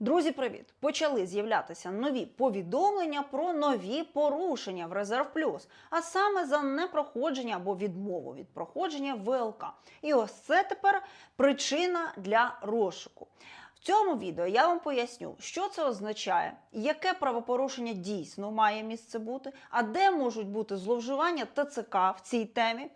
Друзі, привіт! Почали з'являтися нові повідомлення про нові порушення в Резерв Плюс, а саме за непроходження або відмову від проходження ВЛК. І ось це тепер причина для розшуку. Цьому відео я вам поясню, що це означає, яке правопорушення дійсно має місце бути, а де можуть бути зловживання ТЦК в цій темі,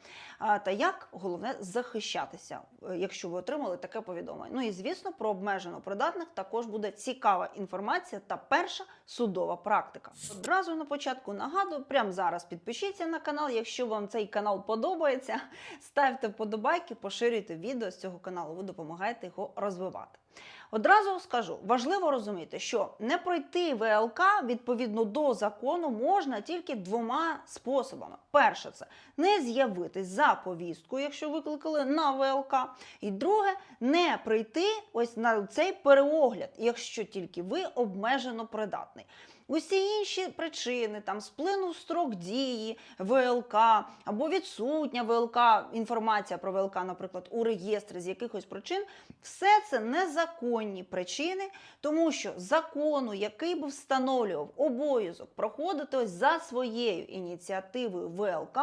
та як головне захищатися, е, якщо ви отримали таке повідомлення. Ну і звісно, про обмежено придатних також буде цікава інформація та перша судова практика. Одразу на початку нагадую, прямо зараз підпишіться на канал. Якщо вам цей канал подобається, ставте вподобайки, поширюйте відео з цього каналу. Ви допомагаєте його розвивати. Одразу скажу, важливо розуміти, що не пройти ВЛК відповідно до закону можна тільки двома способами. Перше, це не з'явитись за повісткою, якщо викликали на ВЛК. І друге, не прийти ось на цей переогляд, якщо тільки ви обмежено придатний. Усі інші причини, там сплинув строк дії ВЛК або відсутня ВЛК, інформація про ВЛК, наприклад, у реєстрі з якихось причин, все це незаконні причини, тому що закону, який би встановлював обов'язок проходити ось за своєю ініціативою ВЛК,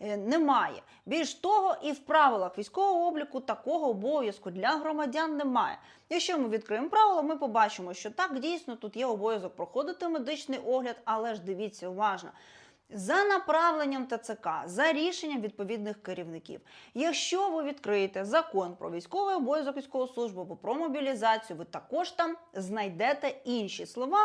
е, немає. Більш того, і в правилах військового обліку такого обов'язку для громадян немає. Якщо ми відкриємо правила, ми побачимо, що так дійсно тут є обов'язок проходити медичний огляд, але ж дивіться уважно. За направленням ТЦК, за рішенням відповідних керівників. Якщо ви відкриєте закон про військовий обов'язок військову службу або про мобілізацію, ви також там знайдете інші слова.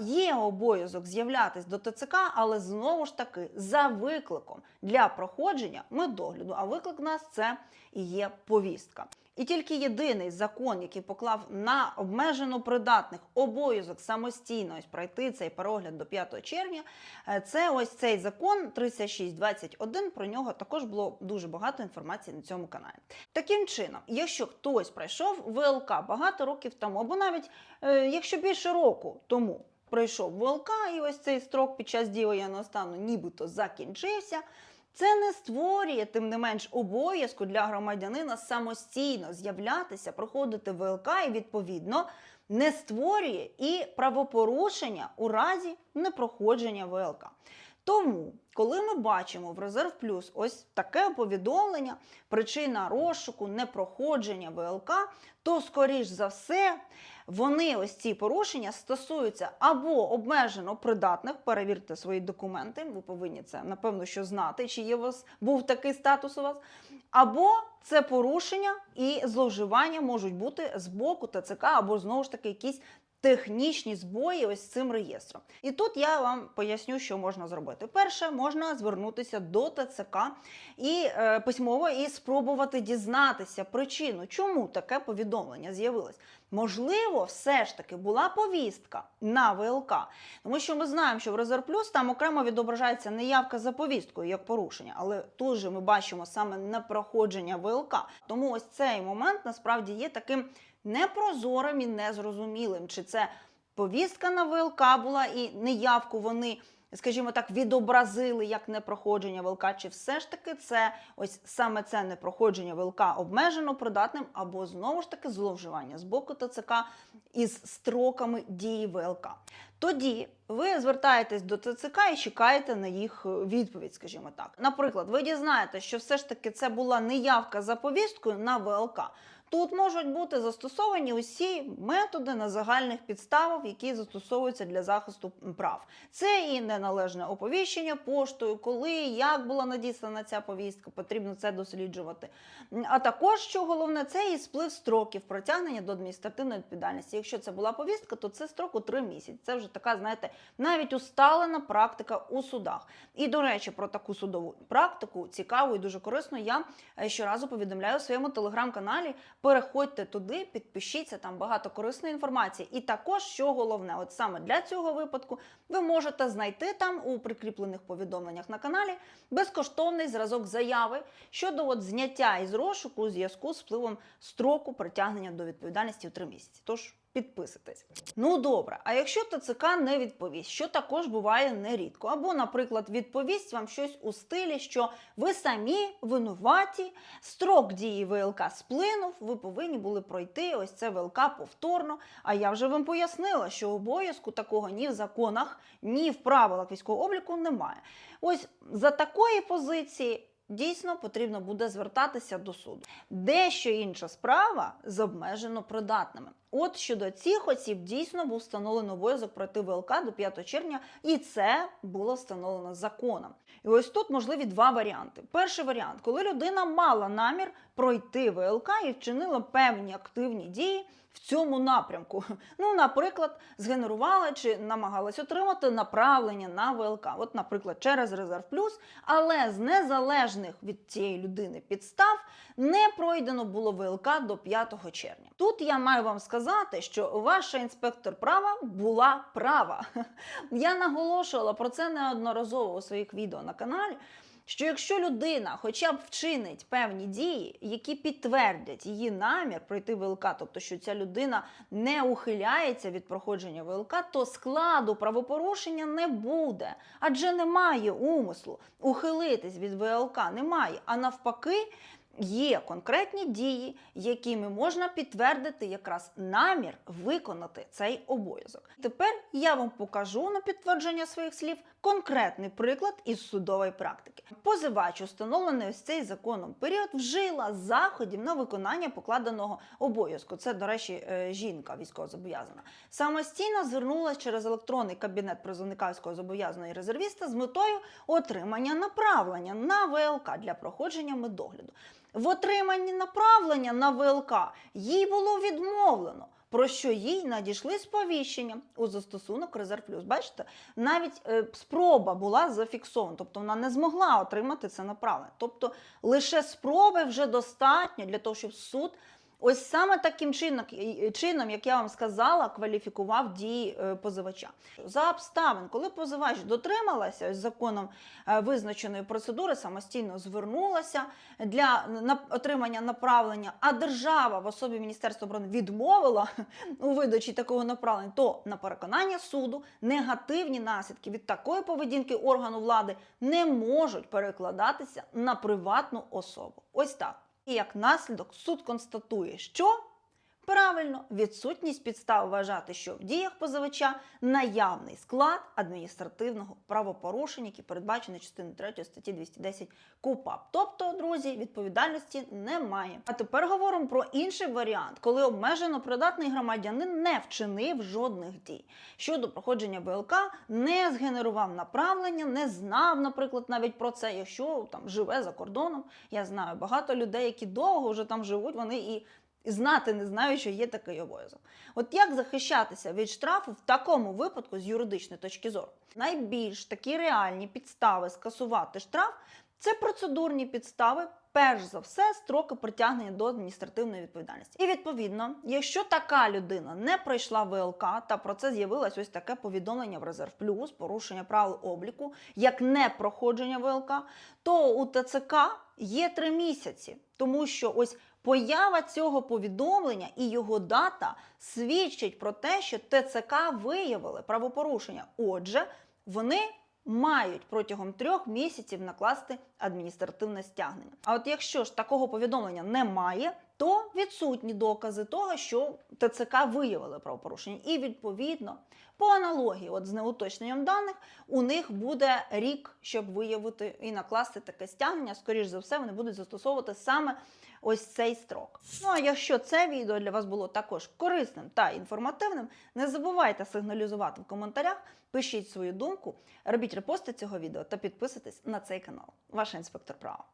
Є обов'язок з'являтись до ТЦК, але знову ж таки за викликом для проходження медогляду. А виклик нас це і є повістка. І тільки єдиний закон, який поклав на обмежено придатних обов'язок самостійно ось пройти цей перегляд до 5 червня, е, це ось цей закон 3621. Про нього також було дуже багато інформації на цьому каналі. Таким чином, якщо хтось пройшов ВЛК багато років тому, або навіть е, якщо більше року тому пройшов ВЛК, і ось цей строк під час дії воєнного стану нібито закінчився. Це не створює, тим не менш, обов'язку для громадянина самостійно з'являтися, проходити ВЛК і відповідно не створює і правопорушення у разі непроходження ВЛК. Тому, коли ми бачимо в Резерв Плюс ось таке повідомлення, причина розшуку, непроходження ВЛК, то, скоріш за все, вони ось ці порушення стосуються або обмежено придатних, перевірте свої документи, ви повинні це напевно що знати, чи є у вас був такий статус у вас, або це порушення і зловживання можуть бути з боку ТЦК, або знову ж таки якісь технічні збої ось з цим реєстром. І тут я вам поясню, що можна зробити. Перше, можна звернутися до ТЦК і е, письмово і спробувати дізнатися причину, чому таке повідомлення з'явилось. Можливо, все ж таки була повістка на ВЛК, тому що ми знаємо, що в Резерв Плюс там окремо відображається неявка за повісткою як порушення, але тут же ми бачимо саме непроходження ВЛК. Тому ось цей момент насправді є таким непрозорим і незрозумілим, чи це повістка на ВЛК була і неявку вони. Скажімо так, відобразили як непроходження ВЛК, чи все ж таки це ось саме це непроходження ВЛК обмежено придатним, або знову ж таки зловживання з боку ТЦК із строками дії ВЛК. Тоді ви звертаєтесь до ТЦК і чекаєте на їх відповідь, скажімо так. Наприклад, ви дізнаєтесь, що все ж таки це була неявка за повісткою на ВЛК. Тут можуть бути застосовані усі методи на загальних підставах, які застосовуються для захисту прав. Це і неналежне оповіщення поштою, коли як була надіслана ця повістка, потрібно це досліджувати. А також, що головне, це і сплив строків притягнення до адміністративної відповідальності. Якщо це була повістка, то це строк у три місяці. Це вже така, знаєте, навіть усталена практика у судах. І до речі, про таку судову практику цікаву і дуже корисну я е, щоразу повідомляю у своєму телеграм-каналі. Переходьте туди, підпишіться, там багато корисної інформації. І також, що головне, от саме для цього випадку, ви можете знайти там у прикріплених повідомленнях на каналі безкоштовний зразок заяви щодо от зняття із розшуку у зв'язку з впливом строку притягнення до відповідальності в три місяці. Тож Підписуйтесь. Ну добре, а якщо ТЦК не відповість, що також буває нерідко, або, наприклад, відповість вам щось у стилі, що ви самі винуваті, строк дії ВЛК сплинув, ви повинні були пройти ось це ВЛК повторно. А я вже вам пояснила, що обов'язку такого ні в законах, ні в правилах військового обліку немає. Ось за такої позиції. Дійсно потрібно буде звертатися до суду. Дещо інша справа з обмежено придатними. От щодо цих осіб дійсно був встановлений обов'язок пройти ВЛК до 5 червня, і це було встановлено законом. І ось тут можливі два варіанти. Перший варіант, коли людина мала намір пройти ВЛК і вчинила певні активні дії в цьому напрямку. Ну, наприклад, згенерувала чи намагалась отримати направлення на ВЛК. От, наприклад, через резерв плюс, але з незалежних від цієї людини підстав не пройдено було ВЛК до 5 червня. Тут я маю вам сказати, що ваша інспектор права була права. Я наголошувала про це неодноразово у своїх відео на каналі. Що якщо людина хоча б вчинить певні дії, які підтвердять її намір пройти ВЛК, тобто що ця людина не ухиляється від проходження ВЛК, то складу правопорушення не буде, адже немає умислу ухилитись від ВЛК, немає. А навпаки, є конкретні дії, якими можна підтвердити якраз намір виконати цей обов'язок. Тепер я вам покажу на підтвердження своїх слів конкретний приклад із судової практики. Позивач, установлений ось цей законом період, вжила заходів на виконання покладеного обов'язку. Це, до речі, е, жінка військовозобов'язана. Самостійно звернулася через електронний кабінет призовника військовозобов'язаного і резервіста з метою отримання направлення на ВЛК для проходження медогляду. В отриманні направлення на ВЛК їй було відмовлено. Про що їй надійшли сповіщення у застосунок Резерв Плюс. Бачите, навіть е, спроба була зафіксована, тобто вона не змогла отримати це направлення. Тобто лише спроби вже достатньо для того, щоб суд ось саме таким чином, чином, як я вам сказала, кваліфікував дії е, позивача. За обставин, коли позивач дотрималася законом е, визначеної процедури, самостійно звернулася для отримання направлення, а держава в особі Міністерства оборони відмовила у видачі такого направлення, то на переконання суду негативні наслідки від такої поведінки органу влади не можуть перекладатися на приватну особу. Ось так. І як наслідок суд констатує, що правильно відсутність підстав вважати, що в діях позивача наявний склад адміністративного правопорушення, який передбачений частиною 3 статті 210 КУПАП. Тобто, друзі, відповідальності немає. А тепер говоримо про інший варіант, коли обмежено придатний громадянин не вчинив жодних дій щодо проходження ВЛК, не згенерував направлення, не знав, наприклад, навіть про це, якщо там живе за кордоном. Я знаю багато людей, які довго вже там живуть, вони і і знати не знають, що є такий обов'язок. От як захищатися від штрафу в такому випадку з юридичної точки зору? Найбільш такі реальні підстави скасувати штраф це процедурні підстави. Перш за все, строки притягнення до адміністративної відповідальності. І відповідно, якщо така людина не пройшла ВЛК та про це з'явилось ось таке повідомлення в Резерв Плюс, порушення правил обліку, як не проходження ВЛК, то у ТЦК є три місяці, тому що ось Поява цього повідомлення і його дата свідчить про те, що ТЦК виявили правопорушення. Отже, вони мають протягом трьох місяців накласти адміністративне стягнення. А от якщо ж такого повідомлення немає, то відсутні докази того, що ТЦК виявили правопорушення. І відповідно, по аналогії, от з неуточненням даних, у них буде рік, щоб виявити і накласти таке стягнення. Скоріш за все, вони будуть застосовувати саме ось цей строк. Ну а якщо це відео для вас було також корисним та інформативним, не забувайте сигналізувати в коментарях, пишіть свою думку, робіть репости цього відео та підписуйтесь на цей канал. Ваш інспектор права.